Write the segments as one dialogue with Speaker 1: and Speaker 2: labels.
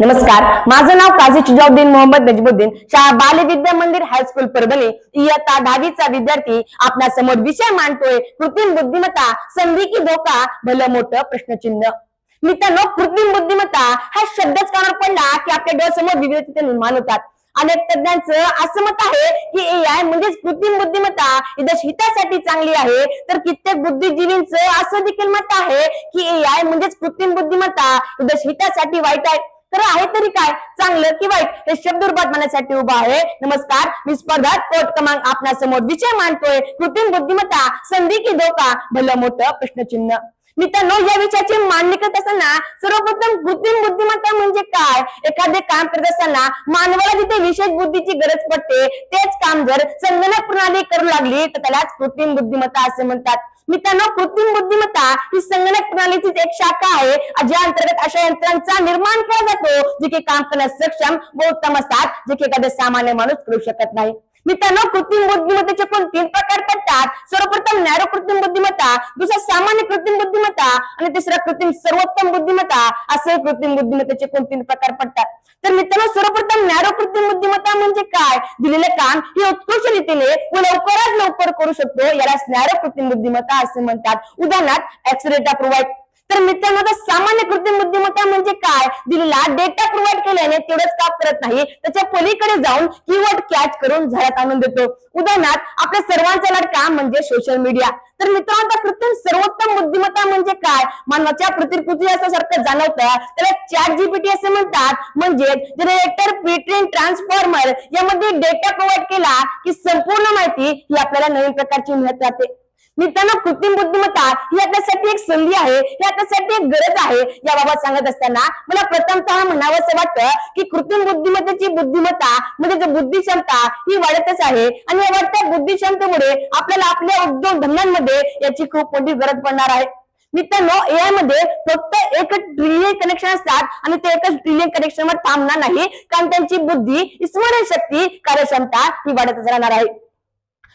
Speaker 1: नमस्कार. माझं नाव काझी चिजाउद्दीन मोहम्मद नजमुद्दीन शाळा बाल विद्या मंदिर हायस्कूल परभणी. इयत्ता दहावीचा विद्यार्थी आपल्यासमोर विषय मांडतोय. कृत्रिम बुद्धिमत्ता संधी की धोका भलं मोठं प्रश्नचिन्ह. मित्रांनो कृत्रिम बुद्धिमत्ता हा शब्दच कानावर पडला की आपल्या डोळ्यासमोर विविध निर्माण होतात. अनेक तज्ञांचं असं मत आहे की ए आय म्हणजेच कृत्रिम बुद्धिमत्ता ही देश हितासाठी चांगली आहे तर कित्येक बुद्धिजीवींचं असं देखील मत आहे की ए आय म्हणजेच कृत्रिम बुद्धिमत्ता ही देश हितासाठी वाईट आहे. तर आहे तरी काय? चांगलं की वाईट? हे शब्द रूपात म्हणण्यासाठी उभा आहे. नमस्कार मी स्पर्धा कोट क्रमांक आपल्यासमोर विषय मांडतोय. कृत्रिम बुद्धिमत्ता संधी की धोका? भलं मोठं प्रश्नचिन्ह. मित्रांनो या विषयाची मांडणी करत असताना सर्वप्रथम कृत्रिम बुद्धिमत्ता म्हणजे काय? एखादे काम करत असताना मानवाला जिथे विशेष बुद्धीची गरज पडते तेच काम जर संगणक प्रणाली करू लागली तर त्यालाच कृत्रिम बुद्धिमत्ता असे म्हणतात. मित्रांनो कृत्रिम बुद्धिमत्ता ही संगणक प्रणालीचीच एक शाखा आहे ज्या अंतर्गत अशा यंत्रांचा निर्माण केला जातो जे की काम करण्यास सक्षम व उत्तम असतात जे की एखादा सामान्य माणूस करू शकत नाही. मित्रांनो कृत्रिम बुद्धिमत्तेचे पण तीन प्रकार पडतात. सर्वप्रथम नॅरो कृत्रिम बुद्धिमत्ता दुसरा सामान्य कृत्रिम बुद्धिमत्ता आणि तिसरा कृत्रिम सर्वोत्तम बुद्धिमत्ता असे कृत्रिम बुद्धिमत्तेचे कोण तीन प्रकार पडतात. तर मित्रांनो सर्वप्रथम नॅरो कृत्रिम बुद्धिमत्ता म्हणजे काय? दिलेले काम हे उत्कृष्ट रीतीने व लवकरात लवकर करू शकतो. याला नॅरो कृत्रिम बुद्धिमत्ता असे म्हणतात. उदाहरणार्थ एक्सरेटा प्रोव्हाइड तर मित्रांनो आता सामान्य कृत्रिम बुद्धिमत्ता म्हणजे काय? दिलेला डेटा प्रोव्हाइड केल्याने तेवढंच काम करत नाही? त्याच्या पलीकडे जाऊन कीवर्ड कॅच करून झाडात आणून देतो. उदाहरणार्थ आपल्या सर्वांचा लाडका म्हणजे सोशल मीडिया तर मित्रांनो आता कृत्रिम सर्वोत्तम बुद्धिमत्ता म्हणजे काय? मानवाच्या प्रतिकृती असल्यासारखं जाणवतं. त्याला चॅट जीपीटी असे म्हणतात. म्हणजे जनरेटर प्रीट्रेन ट्रान्सफॉर्मर यामध्ये डेटा प्रोव्हाइड केला की संपूर्ण माहिती ही आपल्याला नवीन प्रकारची मिळत राहते मित्रांनो कृत्रिम बुद्धिमत्ता ही आपल्यासाठी एक संधी आहे ही आपल्यासाठी एक गरज आहे. याबाबत सांगत असताना मला प्रथमतः म्हणावं असं वाटतं की कृत्रिम बुद्धिमत्तेची बुद्धिमत्ता म्हणजे बुद्धिक्षमता बुद्धी क्षमता ही वाढतच आहे. आणि या वाढत्या बुद्धिक्षमतेमुळे आपल्याला आपल्या उद्योग धंद्यांमध्ये याची खूप मोठी गरज पडणार आहे. मित्रांनो एआयमध्ये फक्त एक ट्रिलियन कनेक्शन असतात आणि ते एकच ट्रिलियन कनेक्शनवर थांबणार नाही. कारण त्यांची बुद्धी स्मरण शक्ती कार्यक्षमता ही वाढतच राहणार आहे.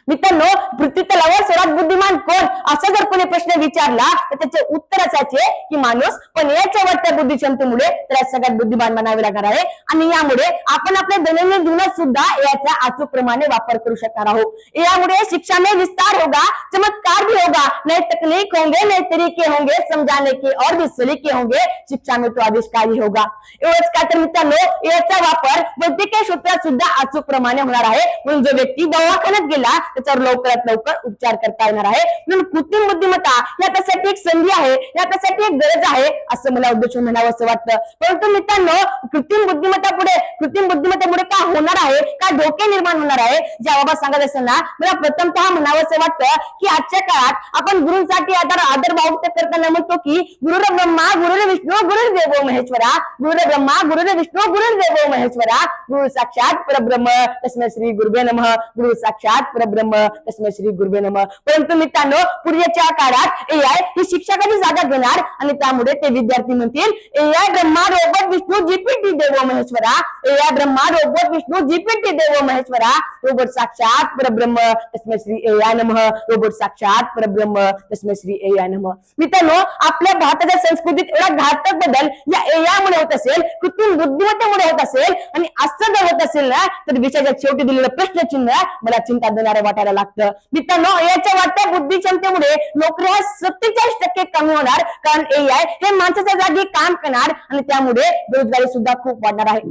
Speaker 1: मित्रांनो पृथ्वी तलावर सर्वात बुद्धिमान कोण? असा जर कोणी प्रश्न विचारला तर त्याचे उत्तर असायचे की माणूस. पण याच्या वाटत्या बुद्धिक्षमतेमुळे त्याला सगळ्यात बुद्धिमान बनावे लागणार आहे. आणि यामुळे आपण आपल्या दैनंदिन जीवनात सुद्धा याचा अचूक प्रमाणे वापर करू शकणार आहोत. यामुळे शिक्षा में विस्तार होगा चमत्कार भी होगा. नए तकनीक होंगे नए तरीके होंगे समजाने के और भी सलीके होंगे शिक्षा में तो आविष्कार ही होगा. एवढंच काय तर मित्रांनो याचा वापर वैद्यकीय क्षेत्रात सुद्धा अचूक प्रमाणे होणार आहे. म्हणून जो व्यक्ती दवाखान्यात गेला त्याच्यावर लवकरात लवकर उपचार करता येणार आहे. म्हणून कृत्रिम बुद्धिमत्ता याच्यासाठी एक संधी आहे याच्यासाठी एक गरज आहे असं मला उद्देश म्हणावं असं वाटतं. परंतु मित्रांनो कृत्रिम बुद्धिमत्ता पुढे कृत्रिम बुद्धिमत्तेमुळे काय होणार आहे काय धोके निर्माण होणार आहे ज्याबाबत सांगत असताना मला प्रथमतः म्हणावं असं वाटतं की आजच्या काळात आपण गुरुंसाठी आदर आदर भावुक करताना म्हणतो की गुरुर ब्रह्मा गुरुर विष्णू गुरुर देवो महेश्वरा. गुरुर ब्रह्मा गुरुर विष्णू गुरुर देवो महेश्वरा. गुरु साक्षात परब्रह्म. तस्मै श्री गुरुवे नमः. गुरु साक्षात परब्रह्म. तस्मै श्री गुरुवे नम. परंतु मित्रांनो पूर्वीच्या काळात एआय ही शिक्षकाची जागा घेणार आणि त्यामुळे ते विद्यार्थी म्हणतील A I Brahma robot Vishnu GPT Dev Maheshwara. A I Brahma robot Vishnu GPT Dev Maheshwara. Robot साक्षात परब्रह्म तस्मै श्री एआय नमः. रोबोट साक्षात परब्रह्म तस्मै श्री ए आय नम. मित्रांनो आपल्या भारताच्या संस्कृतीत एवढा घातक बदल या एआय मुळे होत असेल कृत्रिम बुद्धिमत्तेमुळे होत असेल आणि असं जर होत असेल ना तर विषयाच्या शेवटी दिलेलं प्रश्नचिन्ह मला चिंता देणारं वाटायला लागतं. मित्रांनो याच्या वाटत्या बुद्धी क्षमतेमुळे नोकरी हा सत्तेचाळीस टक्के कमी होणार. कारण ए आय हे माणसाच्या जागी काम करणार आणि त्यामुळे बेरोजगारी सुद्धा खूप वाढणार आहे.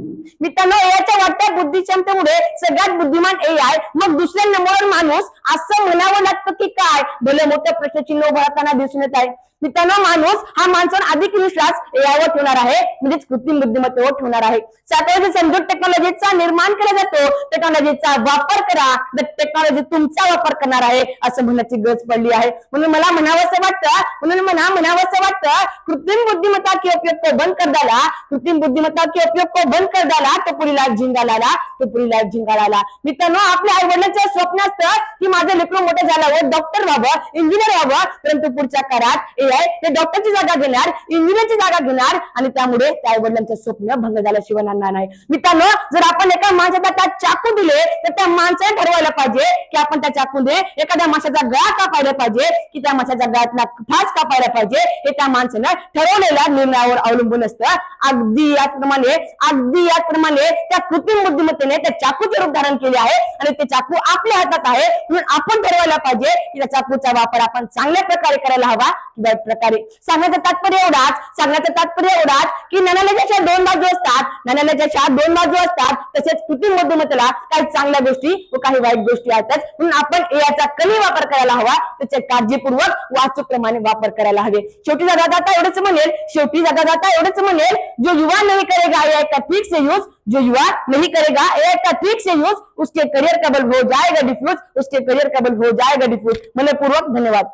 Speaker 1: मित्रांनो याच्या वाटत्या बुद्धी क्षमतेमुळे सगळ्यात बुद्धिमान ए आय मग दुसऱ्या नंबरवर माणूस असं म्हणावं लागतं की काय? भले मोठ्या प्रश्नचिन्ह उभं राहताना दिसून येत आहे. मित्रांनो माणूस हा माणसावर अधिक विश्वास यावर ठेवणार आहे. म्हणजेच कृत्रिम बुद्धिमत्तेवर ठेवणार आहे. सातव्या समजूत टेक्नॉलॉजीचा निर्माण केला जातो टेक्नॉलॉजीचा वापर करा. तर टेक्नॉलॉजी तुमचा वापर करणार आहे असं म्हणण्याची गरज पडली आहे. म्हणून मला म्हणावं वाटतं म्हणून मला म्हणावं असं वाटतं कृत्रिम बुद्धिमत्ता के उपयोग को बंद कर डाला कृत्रिम बुद्धिमत्ता के उपयोग को बंद कर डाला तो पुरी लाईफ झिंगाला तो पुरी लाईफ झिंगाला मित्रांनो आपल्या आई वडिलांचं स्वप्न असतं की माझं लेकरू मोठं झाल्यावर डॉक्टर व्हावं इंजिनियर व्हावं परंतु पुढच्या काळात एआय ते डॉक्टरची जागा घेणार इंजिनियरची जागा घेणार आणि त्यामुळे त्या आई वडिलांचं स्वप्न भंग झाल्याशिवाय राहणार नाही. मित्रांनो जर आपण एका माणसाच्या हातात चाकू दिले तर त्या माणसाने ठरवायला पाहिजे की आपण त्या चाकूने एखाद्या माशाचा गळा कापायला पाहिजे की त्या माशाच्या गळ्यातला फास कापायला पाहिजे हे त्या माणसानं ठरवलेल्या निर्णयावर अवलंबून असतं. अगदी याचप्रमाणे अगदी याचप्रमाणे त्या कृत्रिम बुद्धिमत्तेने त्या चाकूचे रूप धारण केले आहे आणि ते चाकू आपल्या हातात आहे म्हणून आपण ठरवायला पाहिजे की त्या चाकूचा वापर आपण चांगल्या प्रकारे करायला हवा वाईट प्रकारे. सांगण्याचं तात्पर्य एवढाच सांगण्याचं तात्पर्य एवढाच की नाण्याच्या दोन बाजू असतात नाण्याच्या दोन बाजू असतात तसेच कृत्रिम बुद्धिमत्तेला काही चांगल्या गोष्टी व काही वाईट गोष्टी असतात. म्हणून आपण याचा कमी वापर करायला हवा. त्याच्या काळजीपूर्वक वाचूप्रमाणे वापर करायला हवे. शेवटी जाता जाता एवढंच म्हणेल. शेवटी जाता जाता एवढंच म्हणेल. जो युवा नाही करेगा ए का ठीक से यूज जो युवा नहीं करेगा ए का ठीक से यूज उसके करियर कबल हो जाएगा डिफ्यूज उसके करियर कबल हो जाएगा डिफ्यूज मनपूर्वक धन्यवाद.